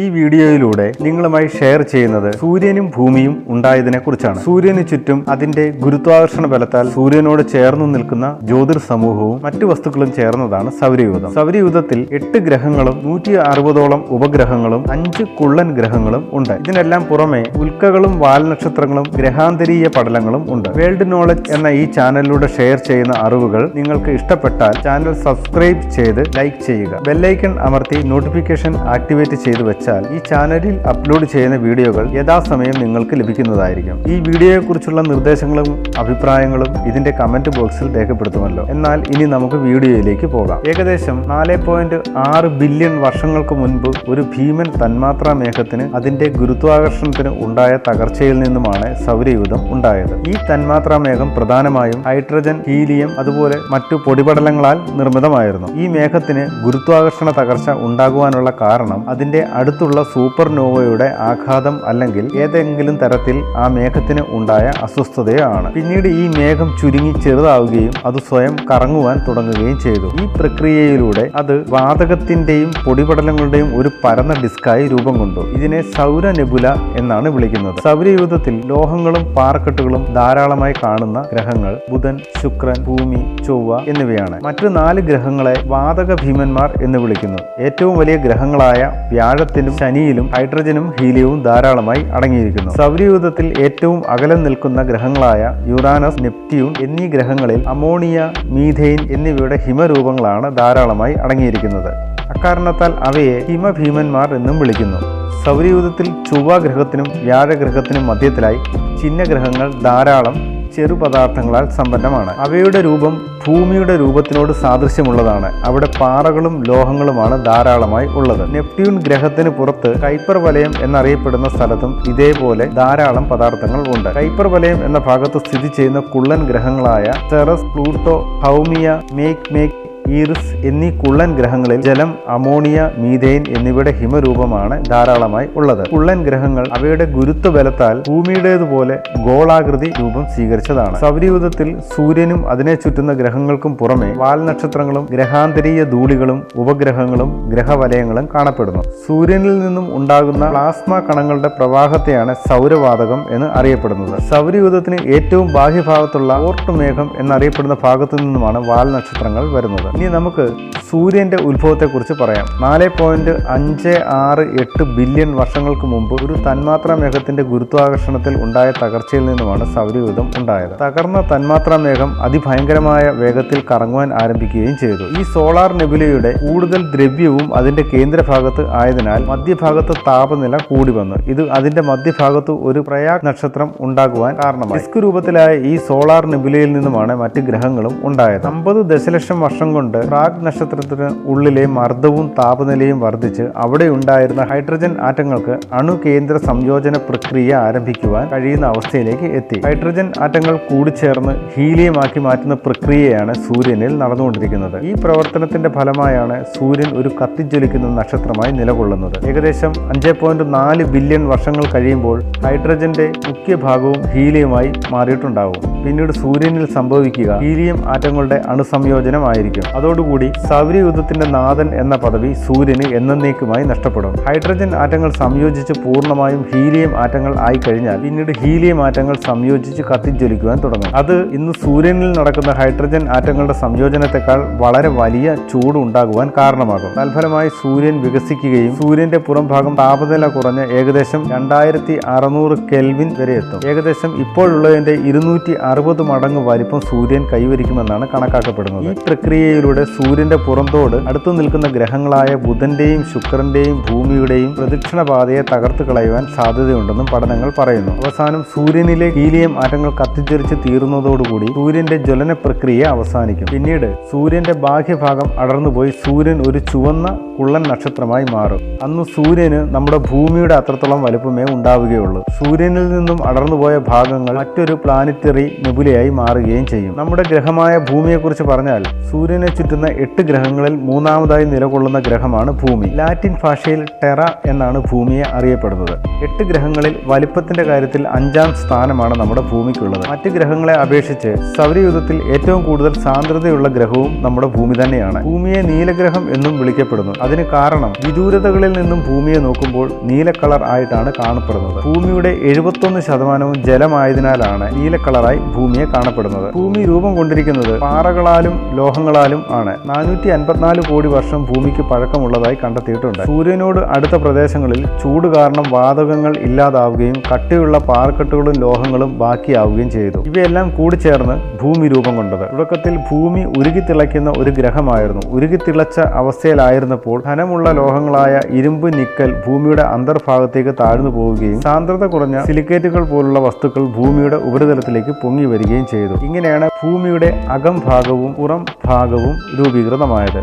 ഈ വീഡിയോയിലൂടെ നിങ്ങളുമായി ഷെയർ ചെയ്യുന്നത് സൂര്യനും ഭൂമിയും ഉണ്ടായതിനെ കുറിച്ചാണ്. സൂര്യന് ചുറ്റും അതിന്റെ ഗുരുത്വാകർഷണ ബലത്താൽ സൂര്യനോട് ചേർന്നു നിൽക്കുന്ന ജ്യോതിർ സമൂഹവും മറ്റു വസ്തുക്കളും ചേർന്നതാണ് സൗരയൂഥം. സൗരയൂഥത്തിൽ എട്ട് ഗ്രഹങ്ങളും നൂറ്റി അറുപതോളം ഉപഗ്രഹങ്ങളും അഞ്ച് കുള്ളൻ ഗ്രഹങ്ങളും ഉണ്ട്. ഇതിനെല്ലാം പുറമെ ഉൽക്കകളും വാൽനക്ഷത്രങ്ങളും ഗ്രഹാന്തരീയ പടലങ്ങളും ഉണ്ട്. വേൾഡ് നോളജ് എന്ന ഈ ചാനലിലൂടെ ഷെയർ ചെയ്യുന്ന അറിവുകൾ നിങ്ങൾക്ക് ഇഷ്ടപ്പെട്ടാൽ ചാനൽ സബ്സ്ക്രൈബ് ചെയ്ത് ലൈക്ക് ചെയ്യുക. ബെല്ലൈക്കൺ അമർത്തി നോട്ടിഫിക്കേഷൻ ആക്ടിവേറ്റ് ചെയ്തു വെച്ചാൽ ഈ ചാനലിൽ അപ്ലോഡ് ചെയ്യുന്ന വീഡിയോകൾ യഥാസമയം നിങ്ങൾക്ക് ലഭിക്കുന്നതായിരിക്കും. ഈ വീഡിയോയെക്കുറിച്ചുള്ള നിർദ്ദേശങ്ങളും അഭിപ്രായങ്ങളും ഇതിന്റെ കമന്റ് ബോക്സിൽ രേഖപ്പെടുത്തുമല്ലോ. എന്നാൽ ഇനി നമുക്ക് വീഡിയോയിലേക്ക് പോകാം. ഏകദേശം നാല് പോയിന്റ് ആറ് ബില്യൺ വർഷങ്ങൾക്ക് മുൻപ് ഒരു ഭീമൻ തന്മാത്രാ മേഘത്തിന് അതിന്റെ ഗുരുത്വാകർഷണത്തിന് ഉണ്ടായ തകർച്ചയിൽ നിന്നുമാണ് സൗരയൂഥം ഉണ്ടായത്. ഈ തന്മാത്രാ മേഘം പ്രധാനമായും ഹൈഡ്രജൻ ഹീലിയം അതുപോലെ മറ്റു പൊടിപടലങ്ങളാൽ നിർമ്മിതമായിരുന്നു. ഈ മേഘത്തിന് ഗുരുത്വാകർഷണ തകർച്ച ഉണ്ടാകുവാനുള്ള കാരണം അതിന്റെ അടുത്തുള്ള സൂപ്പർ നോവയുടെ ആഘാതം അല്ലെങ്കിൽ ഏതെങ്കിലും തരത്തിൽ ആ മേഘത്തിന് ഉണ്ടായ അസ്വസ്ഥതയോ ആണ് പിന്നീട് ഈ മേഘം ചുരുങ്ങി ചെറുതാവുകയും അത് സ്വയം കറങ്ങുവാൻ തുടങ്ങുകയും ചെയ്തു. ഈ പ്രക്രിയയിലൂടെ അത് വാതകത്തിന്റെയും പൊടിപടലങ്ങളുടെയും ഒരു പരന്ന ഡിസ്കായി രൂപം കൊണ്ടു. ഇതിനെ സൗര നെബുല എന്നാണ് വിളിക്കുന്നത്. സൗരയൂഥത്തിൽ ലോഹങ്ങളും പാറക്കെട്ടുകളും ധാരാളമായി കാണുന്ന ഗ്രഹങ്ങൾ ബുധൻ ശുക്രൻ ഭൂമി ചൊവ്വ എന്നിവയാണ്. മറ്റു നാല് ഗ്രഹങ്ങളെ വാതക ഭീമന്മാർ എന്ന് വിളിക്കുന്നു. ഏറ്റവും വലിയ ഗ്രഹങ്ങളായ വ്യാഴത്തിനും ശനിയിലും ഹൈഡ്രജനും ഹീലിയവും ധാരാളമായി അടങ്ങിയിരിക്കുന്നു. സൗരയൂഥത്തിൽ ഏറ്റവും അകലം നിൽക്കുന്ന ഗ്രഹങ്ങളായ യുറാനസ് നെപ്റ്റ്യൂൺ എന്നീ ഗ്രഹങ്ങളിൽ അമോണിയ മീഥെയിൻ എന്നിവയുടെ ഹിമരൂപങ്ങളാണ് ധാരാളമായി അടങ്ങിയിരിക്കുന്നത്. അക്കാരണത്താൽ അവയെ ഹിമഭീമന്മാർ എന്നും വിളിക്കുന്നു. സൗരയൂഥത്തിൽ ചൊവ്വ ഗ്രഹത്തിനും വ്യാഴഗ്രഹത്തിനും മധ്യത്തിലായി ചിഹ്നഗ്രഹങ്ങൾ ധാരാളം ചെറുപദാർത്ഥങ്ങളാൽ സമ്പന്നമാണ്. അവയുടെ രൂപം ഭൂമിയുടെ രൂപത്തിനോട് സാദൃശ്യമുള്ളതാണ്. അവിടെ പാറകളും ലോഹങ്ങളുമാണ് ധാരാളമായി ഉള്ളത്. നെപ്റ്റ്യൂൺ ഗ്രഹത്തിന് പുറത്ത് കൈപ്പർ വലയം എന്നറിയപ്പെടുന്ന സ്ഥലത്തും ഇതേപോലെ ധാരാളം പദാർത്ഥങ്ങൾ ഉണ്ട്. കൈപ്പർ വലയം എന്ന ഭാഗത്ത് സ്ഥിതി ചെയ്യുന്ന കുള്ളൻ ഗ്രഹങ്ങളായ Ceres Pluto Haumea Makemake Eris എന്നീ കുള്ളൻ ഗ്രഹങ്ങളിൽ ജലം അമോണിയ മീഥെയിൻ എന്നിവയുടെ ഹിമരൂപമാണ് ധാരാളമായി ഉള്ളത്. കുള്ളൻ ഗ്രഹങ്ങൾ അവയുടെ ഗുരുത്വ ബലത്താൽ ഭൂമിയുടേതുപോലെ ഗോളാകൃതി രൂപം സ്വീകരിച്ചതാണ്. സൗരയൂഥത്തിൽ സൂര്യനും അതിനെ ചുറ്റുന്ന ഗ്രഹങ്ങൾക്കും പുറമെ വാൽനക്ഷത്രങ്ങളും ഗ്രഹാന്തരീയ ധൂളികളും ഉപഗ്രഹങ്ങളും ഗ്രഹവലയങ്ങളും കാണപ്പെടുന്നു. സൂര്യനിൽ നിന്നും ഉണ്ടാകുന്ന പ്ലാസ്മ കണങ്ങളുടെ പ്രവാഹത്തെയാണ് സൗരവാതകം എന്ന് അറിയപ്പെടുന്നത്. സൗരയൂഥത്തിന് ഏറ്റവും ബാഹ്യഭാഗത്തുള്ള ഓർട്ടുമേഘം എന്നറിയപ്പെടുന്ന ഭാഗത്തു നിന്നുമാണ് വാൽനക്ഷത്രങ്ങൾ വരുന്നത്. ഇനി നമുക്ക് സൂര്യന്റെ ഉത്ഭവത്തെക്കുറിച്ച് പറയാം. നാല് പോയിന്റ് അഞ്ച് ആറ് എട്ട് ബില്യൺ വർഷങ്ങൾക്ക് മുമ്പ് ഒരു തന്മാത്രാ മേഘത്തിന്റെ ഗുരുത്വാകർഷണത്തിൽ ഉണ്ടായ തകർച്ചയിൽ നിന്നുമാണ് സൗരയൂഥം ഉണ്ടായത്. തകർന്ന തന്മാത്രാ മേഘം അതിഭയങ്കരമായ വേഗത്തിൽ കറങ്ങുവാൻ ആരംഭിക്കുകയും ചെയ്തു. ഈ സോളാർ നെബുലയുടെ കൂടുതൽ ദ്രവ്യവും അതിന്റെ കേന്ദ്രഭാഗത്ത് ആയതിനാൽ മധ്യഭാഗത്ത് താപനില കൂടി വന്നു. ഇത് അതിന്റെ മധ്യഭാഗത്ത് ഒരു പ്രയാഗ് നക്ഷത്രം ഉണ്ടാകുവാൻ കാരണമായി. ഡിസ്ക് രൂപത്തിലായ ഈ സോളാർ നെബുലയിൽ നിന്നുമാണ് മറ്റ് ഗ്രഹങ്ങളും ഉണ്ടായത്. അമ്പത് ദശലക്ഷം വർഷം പ്രാഗ് നക്ഷത്രത്തിന് ഉള്ളിലെ മർദ്ദവും താപനിലയും വർദ്ധിച്ച് അവിടെ ഉണ്ടായിരുന്ന ഹൈഡ്രജൻ ആറ്റങ്ങൾക്ക് അണുകേന്ദ്ര സംയോജന പ്രക്രിയ ആരംഭിക്കുവാൻ കഴിയുന്ന അവസ്ഥയിലേക്ക് എത്തി. ഹൈഡ്രജൻ ആറ്റങ്ങൾ കൂടിച്ചേർന്ന് ഹീലിയമാക്കി മാറ്റുന്ന പ്രക്രിയയാണ് സൂര്യനിൽ നടന്നുകൊണ്ടിരിക്കുന്നത്. ഈ പ്രവർത്തനത്തിന്റെ ഫലമായാണ് സൂര്യൻ ഒരു കത്തിജ്വലിക്കുന്ന നക്ഷത്രമായി നിലകൊള്ളുന്നത്. ഏകദേശം അഞ്ച് പോയിന്റ് നാല് ബില്യൺ വർഷങ്ങൾ കഴിയുമ്പോൾ ഹൈഡ്രജന്റെ മുഖ്യഭാഗവും ഹീലിയമായി മാറിയിട്ടുണ്ടാവും. പിന്നീട് സൂര്യനിൽ സംഭവിക്കുക. ഹീലിയം ആറ്റങ്ങളുടെ അണുസംയോജനമായിരിക്കും. അതോടുകൂടി സൗരയുദ്ധത്തിന്റെ നാഥൻ എന്ന പദവി സൂര്യന് എന്നേക്കുമായി നഷ്ടപ്പെടും. ഹൈഡ്രജൻ ആറ്റങ്ങൾ സംയോജിച്ച് പൂർണമായും ഹീലിയം ആറ്റങ്ങൾ ആയി കഴിഞ്ഞാൽ പിന്നീട് ഹീലിയം ആറ്റങ്ങൾ സംയോജിച്ച് കത്തിജ്വലിക്കുവാൻ തുടങ്ങും. അത് ഇന്ന് സൂര്യനിൽ നടക്കുന്ന ഹൈഡ്രജൻ ആറ്റങ്ങളുടെ സംയോജനത്തെക്കാൾ വളരെ വലിയ ചൂട് ഉണ്ടാകുവാൻ കാരണമാകും. തൽഫലമായി സൂര്യൻ വികസിക്കുകയും സൂര്യന്റെ പുറം ഭാഗം താപനില കുറഞ്ഞ് ഏകദേശം രണ്ടായിരത്തി അറുന്നൂറ് കെൽവിൻ വരെ എത്തും. ഏകദേശം ഇപ്പോഴുള്ളതിന്റെ ഇരുന്നൂറ്റി അറുപത് മടങ്ങ് വലിപ്പം സൂര്യൻ കൈവരിക്കുമെന്നാണ് കണക്കാക്കപ്പെടുന്നത്. ഈ പ്രക്രിയയിലൂടെ സൂര്യന്റെ പുറന്തോട് അടുത്തു നിൽക്കുന്ന ഗ്രഹങ്ങളായ ബുധന്റെയും ശുക്രന്റെയും ഭൂമിയുടെയും പ്രദക്ഷിണ പാതയെ തകർത്തു കളയുവാൻ സാധ്യതയുണ്ടെന്നും പഠനങ്ങൾ പറയുന്നു. അവസാനം സൂര്യനിലെ ഹീലിയം ആറ്റങ്ങൾ കത്തിച്ചെറിച്ച് തീർന്നതോടുകൂടി സൂര്യന്റെ ജ്വലന പ്രക്രിയ അവസാനിക്കും. പിന്നീട് സൂര്യന്റെ ബാഹ്യഭാഗം അടർന്നുപോയി സൂര്യൻ ഒരു ചുവന്ന കുള്ളൻ നക്ഷത്രമായി മാറും. അന്ന് സൂര്യന് നമ്മുടെ ഭൂമിയുടെ അത്രത്തോളം വലുപ്പമേ ഉണ്ടാവുകയുള്ളൂ. സൂര്യനിൽ നിന്നും അടർന്നുപോയ ഭാഗങ്ങൾ മറ്റൊരു പ്ലാനറ്ററി നെബുലയായി മാറുകയും ചെയ്യും. നമ്മുടെ ഗ്രഹമായ ഭൂമിയെക്കുറിച്ച് പറഞ്ഞാൽ സൂര്യനെ ചുറ്റുന്ന എട്ട് ഗ്രഹങ്ങളിൽ മൂന്നാമതായി നിലകൊള്ളുന്ന ഗ്രഹമാണ് ഭൂമി. ലാറ്റിൻ ഭാഷയിൽ ടെറ എന്നാണ് ഭൂമിയെ അറിയപ്പെടുന്നത്. എട്ട് ഗ്രഹങ്ങളിൽ വലിപ്പത്തിന്റെ കാര്യത്തിൽ അഞ്ചാം സ്ഥാനമാണ് നമ്മുടെ ഭൂമിക്കുള്ളത്. മറ്റ് ഗ്രഹങ്ങളെ അപേക്ഷിച്ച് സൗരയൂഥത്തിൽ ഏറ്റവും കൂടുതൽ സാന്ദ്രതയുള്ള ഗ്രഹവും നമ്മുടെ ഭൂമി തന്നെയാണ്. ഭൂമിയെ നീലഗ്രഹം എന്നും വിളിക്കപ്പെടുന്നു. അതിന് കാരണം വിദൂരതകളിൽ നിന്നും ഭൂമിയെ നോക്കുമ്പോൾ നീല കളർ ആയിട്ടാണ് കാണപ്പെടുന്നത്. ഭൂമിയുടെ എഴുപത്തൊന്ന് ശതമാനവും ജലമായതിനാലാണ് നീല കളറായി ഭൂമിയെ കാണപ്പെടുന്നത്. ഭൂമി രൂപം കൊണ്ടിരിക്കുന്നത് പാറകളാലും ലോഹങ്ങളാലും ആണ്. നാനൂറ്റി അൻപത്തിനാല് കോടി വർഷം ഭൂമിക്ക് പഴക്കമുള്ളതായി കണ്ടെത്തിയിട്ടുണ്ട്. സൂര്യനോട് അടുത്ത പ്രദേശങ്ങളിൽ ചൂട് കാരണം വാതകങ്ങൾ ഇല്ലാതാവുകയും കട്ടിയുള്ള പാറക്കെട്ടുകളും ലോഹങ്ങളും ബാക്കിയാവുകയും ചെയ്തു. ഇവയെല്ലാം കൂടിച്ചേർന്ന് ഭൂമി രൂപം കൊണ്ടത്. തുടക്കത്തിൽ ഭൂമി ഉരുകിത്തിളയ്ക്കുന്ന ഒരു ഗ്രഹമായിരുന്നു. ഉരുകിത്തിളച്ച അവസ്ഥയിലായിരുന്നപ്പോൾ ധനമുള്ള ലോഹങ്ങളായ ഇരുമ്പ് നിക്കൽ ഭൂമിയുടെ അന്തർഭാഗത്തേക്ക് താഴ്ന്നു പോവുകയും സാന്ദ്രത കുറഞ്ഞ സിലിക്കേറ്റുകൾ പോലുള്ള വസ്തുക്കൾ ഭൂമിയുടെ ഉപരിതലത്തിലേക്ക് പൊങ്ങി വരികയും ചെയ്തു. ഇങ്ങനെയാണ് ഭൂമിയുടെ അകം ഭാഗവും പുറം ഭാഗവും രൂപീകൃതമായത്.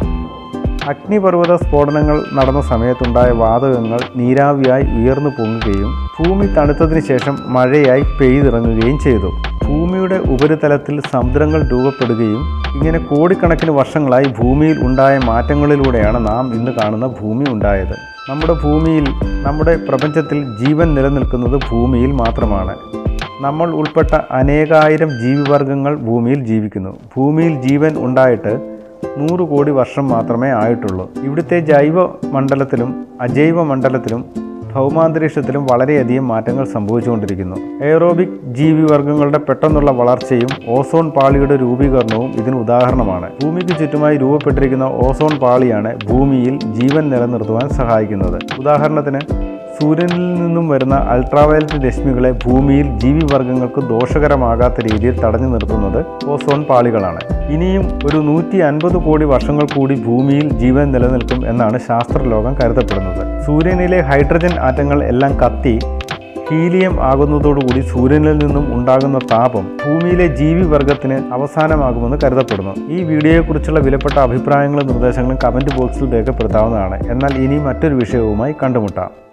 അഗ്നിപർവത സ്ഫോടനങ്ങൾ നടന്ന സമയത്തുണ്ടായ വാതകങ്ങൾ നീരാവിയായി ഉയർന്നു പൊങ്ങുകയും ഭൂമി തണുത്തതിനു ശേഷം മഴയായി പെയ്തിറങ്ങുകയും ചെയ്തു. ഭൂമിയുടെ ഉപരിതലത്തിൽ സമുദ്രങ്ങൾ രൂപപ്പെടുകയും ഇങ്ങനെ കോടിക്കണക്കിന് വർഷങ്ങളായി ഭൂമിയിൽ ഉണ്ടായ മാറ്റങ്ങളിലൂടെയാണ് നാം ഇന്ന് കാണുന്ന ഭൂമി ഉണ്ടായത്. നമ്മുടെ ഭൂമിയിൽ നമ്മുടെ പ്രപഞ്ചത്തിൽ ജീവൻ നിലനിൽക്കുന്നത് ഭൂമിയിൽ മാത്രമാണ്. നമ്മൾ ഉൾപ്പെട്ട അനേകായിരം ജീവിവർഗങ്ങൾ ഭൂമിയിൽ ജീവിക്കുന്നു. ഭൂമിയിൽ ജീവൻ ഉണ്ടായിട്ട് നൂറ് കോടി വർഷം മാത്രമേ ആയിട്ടുള്ളൂ. ഇവിടുത്തെ ജൈവ മണ്ഡലത്തിലും അജൈവ മണ്ഡലത്തിലും ഭൗമാന്തരീക്ഷത്തിലും വളരെയധികം മാറ്റങ്ങൾ സംഭവിച്ചുകൊണ്ടിരിക്കുന്നു. എയറോബിക് ജീവിവർഗങ്ങളുടെ പെട്ടെന്നുള്ള വളർച്ചയും ഓസോൺ പാളിയുടെ രൂപീകരണവും ഇതിന് ഉദാഹരണമാണ്. ഭൂമിക്ക് ചുറ്റുമായി രൂപപ്പെട്ടിരിക്കുന്ന ഓസോൺ പാളിയാണ് ഭൂമിയിൽ ജീവൻ നിലനിർത്തുവാൻ സഹായിക്കുന്നത്. ഉദാഹരണത്തിന് സൂര്യനിൽ നിന്നും വരുന്ന അൾട്രാവയലറ്റ് രശ്മികളെ ഭൂമിയിൽ ജീവിവർഗങ്ങൾക്ക് ദോഷകരമാകാത്ത രീതിയിൽ തടഞ്ഞു നിർത്തുന്നത് ഓസോൺ പാളികളാണ്. ഇനിയും ഒരു നൂറ്റി അൻപത് കോടി വർഷങ്ങൾ കൂടി ഭൂമിയിൽ ജീവൻ നിലനിൽക്കും എന്നാണ് ശാസ്ത്രലോകം കരുതപ്പെടുന്നത്. സൂര്യനിലെ ഹൈഡ്രജൻ ആറ്റങ്ങൾ എല്ലാം കത്തി ഹീലിയം ആകുന്നതോടുകൂടി സൂര്യനിൽ നിന്നും ഉണ്ടാകുന്ന താപം ഭൂമിയിലെ ജീവിവർഗത്തിന് അവസാനമാകുമെന്ന് കരുതപ്പെടുന്നു. ഈ വീഡിയോയെക്കുറിച്ചുള്ള വിലപ്പെട്ട അഭിപ്രായങ്ങളും നിർദ്ദേശങ്ങളും കമന്റ് ബോക്സിൽ രേഖപ്പെടുത്താവുന്നതാണ്. എന്നാൽ ഇനി മറ്റൊരു വിഷയവുമായി കണ്ടുമുട്ടാം.